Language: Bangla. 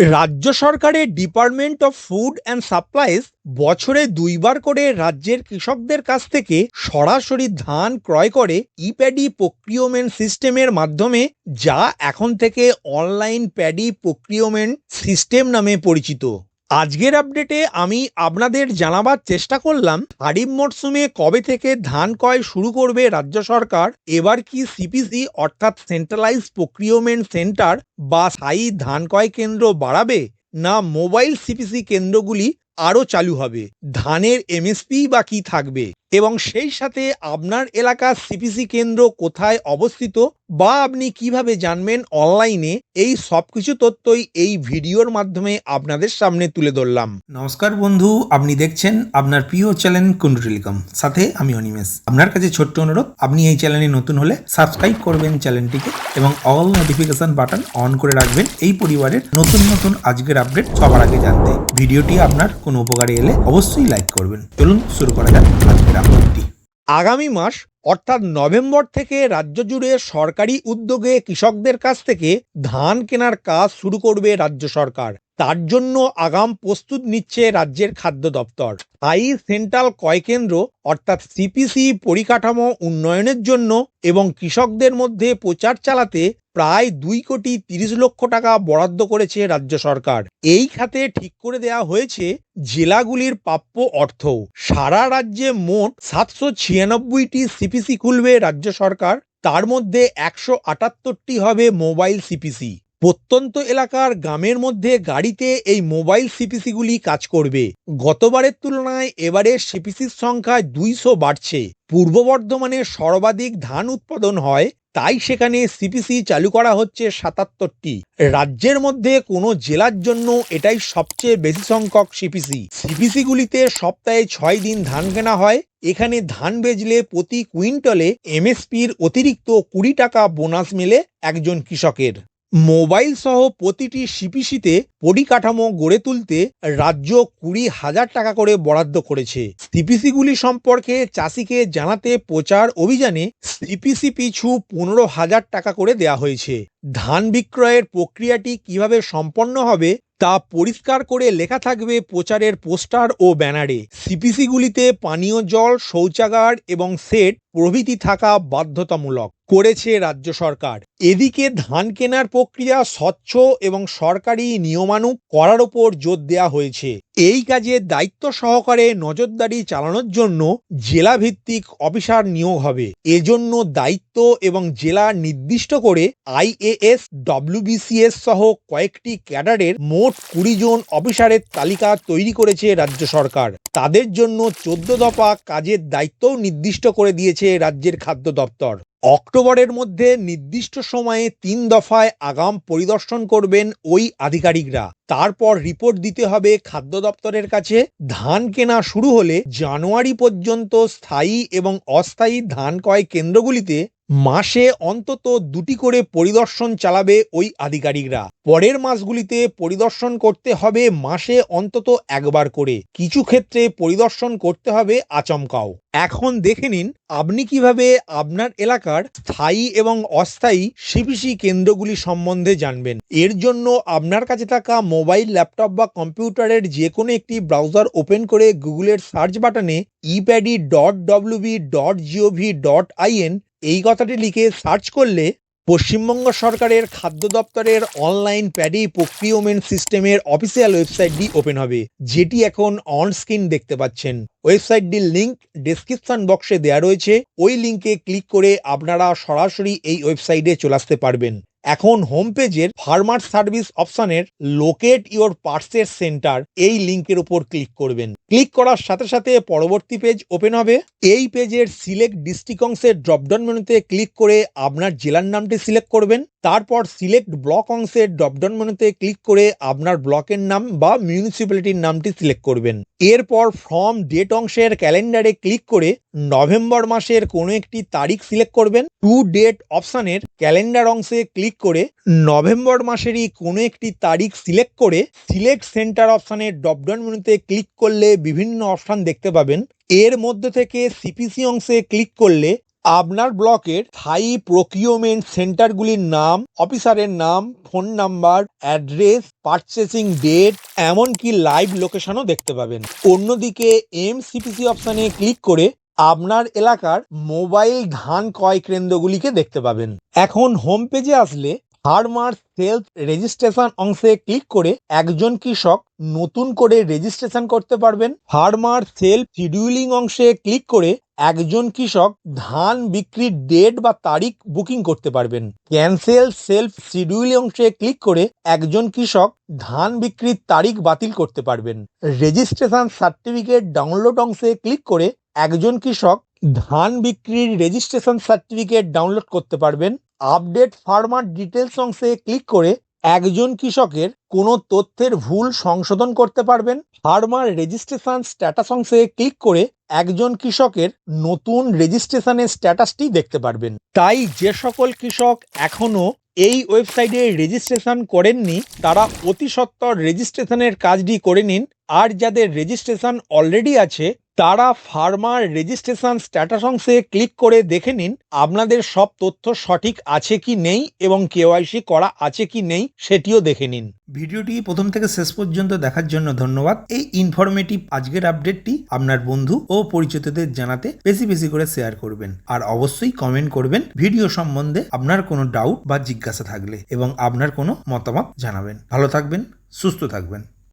রাজ্য সরকারের department of food and supplies বছরে দুইবার করে রাজ্যের কৃষকদের কাছ থেকে সরাসরি ধান ক্রয় করে ইপ্যাডি প্রক্রিয়মেন্ট সিস্টেমের মাধ্যমে, যা এখন থেকে অনলাইন প্যাডি প্রক্রিয়মেন্ট সিস্টেম নামে পরিচিত। আজকের আপডেটে আমি আপনাদের জানাবার চেষ্টা করলাম, খারিফ মরশুমে কবে থেকে ধান ক্রয় শুরু করবে রাজ্য সরকার? এবার কি সিপিসি অর্থাৎ সেন্ট্রালাইজ প্রক্রিয়মেন্ট সেন্টার বা স্থায়ী ধান ক্রয় কেন্দ্র বাড়াবে, না মোবাইল সিপিসি কেন্দ্রগুলি আরও চালু হবে? ধানের এমএসপি বা কি থাকবে? এবং সেই সাথে আপনার এলাকার সিপিসি কেন্দ্র কোথায় অবস্থিত বা আপনি কীভাবে জানবেন অনলাইনে এই সব কিছু তথ্যই এই ভিডিওর মাধ্যমে আপনাদের সামনে তুলে ধরলাম। নমস্কার বন্ধু, আপনি দেখছেন আপনার প্রিয় চ্যানেল কুন্ডু টেলিকম সাথে আমি অনিমেষ। আপনার কাছে ছোট্ট অনুরোধ, আপনি এই চ্যানেলে নতুন হলে সাবস্ক্রাইব করবেন চ্যানেলটিকে এবং অল নোটিফিকেশন বাটন অন করে রাখবেন এই পরিবারের নতুন নতুন আজকের আপডেট সবার আগে জানতে। ভিডিওটি আপনার কোনো উপকারে এলে অবশ্যই লাইক করবেন। চলুন শুরু করা যাক আজকের আপডেটটি আগামী মাস, অর্থাৎ নভেম্বর থেকে রাজ্য জুড়ে সরকারি উদ্যোগে কৃষকদের কাছ থেকে ধান কেনার কাজ শুরু করবে রাজ্য সরকার। তার জন্য আগাম প্রস্তুত নিচ্ছে রাজ্যের খাদ্য দপ্তর। আই সেন্ট্রাল ক্রয় কেন্দ্র, অর্থাৎ সিপিসি পরিকাঠামো উন্নয়নের জন্য এবং কৃষকদের মধ্যে প্রচার চালাতে প্রায় দুই কোটি তিরিশ লক্ষ টাকা বরাদ্দ করেছে রাজ্য সরকার। এই খাতে ঠিক করে দেওয়া হয়েছে জেলাগুলির প্রাপ্য অর্থ। সারা রাজ্যে মোট সাতশো ছিয়ানব্বইটি সিপিসি খুলবে রাজ্য সরকার। তার মধ্যে একশো আটাত্তরটি হবে মোবাইল সিপিসি প্রত্যন্ত এলাকার গ্রামের মধ্যে গাড়িতে এই মোবাইল সিপিসিগুলি কাজ করবে। গতবারের তুলনায় এবারে সিপিসির সংখ্যা দুইশো বাড়ছে। পূর্ব বর্ধমানে সর্বাধিক ধান উৎপাদন হয়, তাই সেখানে সিপিসি চালু করা হচ্ছে সাতাত্তরটি। রাজ্যের মধ্যে কোনো জেলার জন্য এটাই সবচেয়ে বেশি সংখ্যক সিপিসি। সিপিসিগুলিতে সপ্তাহে ছয় দিন ধান কেনা হয়, এখানে ধান বেচলে প্রতি কুইন্টলে এমএসপির অতিরিক্ত কুড়ি টাকা বোনাস মেলে একজন কৃষকের। মোবাইল সহ প্রতিটি সিপিসিতে পরিকাঠামো গড়ে তুলতে রাজ্য কুড়ি হাজার টাকা করে বরাদ্দ করেছে। সিপিসিগুলি সম্পর্কে চাষিকে জানাতে প্রচার অভিযানে সিপিসি পিছু পনেরো হাজার টাকা করে দেয়া হয়েছে। ধান বিক্রয়ের প্রক্রিয়াটি কীভাবে সম্পন্ন হবে তা পরিষ্কার করে লেখা থাকবে প্রচারের পোস্টার ও ব্যানারে। সিপিসিগুলিতে পানীয় জল, শৌচাগার এবং সেট প্রভৃতি থাকা বাধ্যতামূলক করেছে রাজ্য সরকার। এদিকে ধান কেনার প্রক্রিয়া স্বচ্ছ এবং সরকারি নিয়মানুক করার ওপর জোর দেওয়া হয়েছে। এই কাজে দায়িত্ব সহকারে নজরদারি চালানোর জন্য জেলা ভিত্তিক অফিসার নিয়োগ হবে। এজন্য দায়িত্ব এবং জেলা নির্দিষ্ট করে আইএএস, ডব্লিউবিসিএস সহ কয়েকটি ক্যাডারের মোট কুড়ি জন অফিসারের তালিকা তৈরি করেছে রাজ্য সরকার। তাদের জন্য চোদ্দ দফা কাজের দায়িত্বও নির্দিষ্ট করে দিয়েছে রাজ্যের খাদ্য দপ্তর। অক্টোবরের মধ্যে নির্দিষ্ট সময়ে তিন দফায় আগাম পরিদর্শন করবেন ওই আধিকারিকরা। তারপর রিপোর্ট দিতে হবে খাদ্য দপ্তরের কাছে। ধান কেনা শুরু হলে জানুয়ারি পর্যন্ত স্থায়ী এবং অস্থায়ী ধান ক্রয় কেন্দ্রগুলিতে মাসে অন্তত দুটি করে পরিদর্শন চালাবে ওই আধিকারিকরা। পরের মাসগুলিতে পরিদর্শন করতে হবে মাসে অন্তত একবার করে। কিছু ক্ষেত্রে পরিদর্শন করতে হবে আচমকাও। এখন দেখে নিন, আপনি কীভাবে আপনার এলাকার স্থায়ী এবং অস্থায়ী সিপিসি কেন্দ্রগুলি সম্বন্ধে জানবেন। এর জন্য আপনার কাছে থাকা মোবাইল ল্যাপটপ বা কম্পিউটারের যে কোনো একটি ব্রাউজার ওপেন করে গুগলের সার্চ বাটনে epaddy dot WB dot GOV dot IN এই কথাটি লিখে সার্চ করলে পশ্চিমবঙ্গ সরকারের খাদ্য দপ্তরের অনলাইন প্যাডি প্রক্রিয়মেন্ট সিস্টেমের অফিসিয়াল ওয়েবসাইটটি ওপেন হবে, যেটি এখন অন স্ক্রিন দেখতে পাচ্ছেন। ওয়েবসাইটটির লিঙ্ক ডেসক্রিপশন বক্সে দেওয়া রয়েছে। ওই লিঙ্কে ক্লিক করে আপনারা সরাসরি এই ওয়েবসাইটে চলে আসতে পারবেন। এখন হোম পেজের ফার্মার সার্ভিস অপশনের লোকেট ইওর পার্সের সেন্টার এই লিঙ্কের উপর ক্লিক করবেন। ক্লিক করার সাথে সাথে পরবর্তী পেজ ওপেন হবে। এই পেজের সিলেক্ট ডিস্ট্রিক্ট অংশের ড্রপডাউন মেনুতে ক্লিক করে আপনার জেলার নামটি সিলেক্ট করবেন। তারপর সিলেক্ট ব্লক অংশের ড্রপডাউন মেনুতে ক্লিক করে আপনার ব্লকের নাম বা মিউনিসিপ্যালিটির নামটি সিলেক্ট করবেন। এরপর ফ্রম ডেট অংশের ক্যালেন্ডারে ক্লিক করে নভেম্বর মাসের কোনো একটি তারিখ সিলেক্ট করবেন। টু ডেট অপশানের ক্যালেন্ডার অংশে ক্লিক করে নভেম্বর মাসেরই কোনো একটি তারিখ সিলেক্ট করে সিলেক্ট সেন্টার অপশানের ড্রপডাউন মেনুতে ক্লিক করলে বিভিন্ন অপশান দেখতে পাবেন। এর মধ্যে থেকে সিপিসি অংশে ক্লিক করলে আপনার ব্লকের স্থায়ী প্রকিউরমেন্ট সেন্টারগুলির নাম, অফিসারের নাম phone number address purchasing date এমনকি লাইভ লোকেশনও দেখতে পাবেন। অন্যদিকে এমসিপিসি অপশানে ক্লিক করে আপনার এলাকার মোবাইল ধান ক্রয় কেন্দ্রগুলিকে দেখতে পাবেন। এখন হোম পেজে আসলে ফার্মার সেলফ রেজিস্ট্রেশন অংশে ক্লিক করে একজন কৃষক নতুন করে রেজিস্ট্রেশন করতে পারবেন। ফার্মার সেলফ শিডিউলিং অংশে ক্লিক করে একজন কৃষক ধান বিক্রির ডেট বা তারিখ বুকিং করতে পারবেন। ক্যান্সেল সেলফ শিডিউল অংশে ক্লিক করে একজন কৃষক ধান বিক্রির তারিখ বাতিল করতে পারবেন। রেজিস্ট্রেশন সার্টিফিকেট ডাউনলোড অংশে ক্লিক করে একজন কৃষক ধান বিক্রির রেজিস্ট্রেশন সার্টিফিকেট ডাউনলোড করতে পারবেন। আপডেট ফার্মার ডিটেলস অংশে ক্লিক করে একজন কৃষকের কোনো তথ্যের ভুল সংশোধন করতে পারবেন? ফার্মার রেজিস্ট্রেশন স্ট্যাটাস অংশে ক্লিক করে একজন কৃষকের নতুন রেজিস্ট্রেশনের স্ট্যাটাসটি দেখতে পারবেন। তাই যে সকল কৃষক এখনও এই ওয়েবসাইটে রেজিস্ট্রেশন করেননি, তারা অতি সত্বর রেজিস্ট্রেশনের কাজটি করে নিন। আর যাদের রেজিস্ট্রেশন অলরেডি আছে তারা ফার্মার রেজিস্ট্রেশন স্ট্যাটাস অংশে ক্লিক করে দেখে নিন আপনাদের সব তথ্য সঠিক আছে কি নেই এবং কেওয়াইসি করা আছে কি নেই সেটিও দেখে নিন। ভিডিওটি প্রথম থেকে শেষ পর্যন্ত দেখার জন্য ধন্যবাদ। এই ইনফরমেটিভ আজকের আপডেটটি আপনার বন্ধু ও পরিচিতদের জানাতে বেশি বেশি করে শেয়ার করবেন। আর অবশ্যই কমেন্ট করবেন ভিডিও সম্বন্ধে আপনার কোনো ডাউট বা জিজ্ঞাসা থাকলে এবং আপনার কোনো মতামত জানাবেন। ভালো থাকবেন, সুস্থ থাকবেন।